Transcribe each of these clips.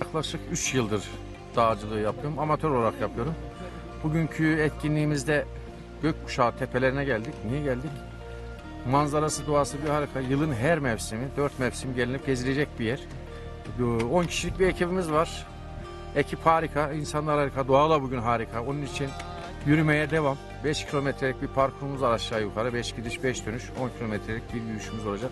yaklaşık 3 yıldır dağcılığı yapıyorum. Amatör olarak yapıyorum. Bugünkü etkinliğimizde Gökkuşağı tepelerine geldik. Niye geldik? Manzarası, doğası bir harika. Yılın her mevsimi, 4 mevsim gelinip gezilecek bir yer. 10 kişilik bir ekibimiz var. Ekip harika, insanlar harika, doğa da bugün harika. Onun için yürümeye devam. 5 kilometrelik bir parkurumuz var aşağı yukarı. 5 gidiş 5 dönüş 10 kilometrelik bir yürüyüşümüz olacak.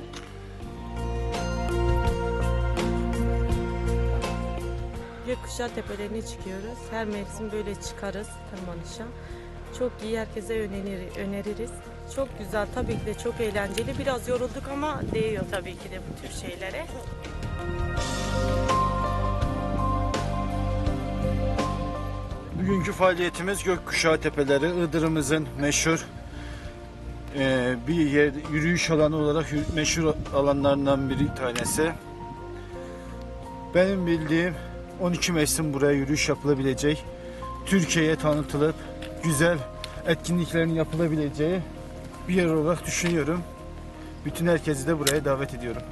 Gökkuşağı tepelerine çıkıyoruz. Her mevsim böyle çıkarız tırmanışa. Çok iyi herkese önerir, öneririz. Çok güzel tabii ki de çok eğlenceli. Biraz yorulduk ama değiyor tabii ki de bu tür şeylere. Bugünkü faaliyetimiz Gökkuşağı Tepeleri, Iğdır'ımızın meşhur eee, bir yer yürüyüş alanı olarak meşhur alanlarından bir tanesi. Benim bildiğim 12 mevsim buraya yürüyüş yapılabilecek, Türkiye'ye tanıtılıp güzel etkinliklerin yapılabileceği bir yer olarak düşünüyorum. Bütün herkesi de buraya davet ediyorum.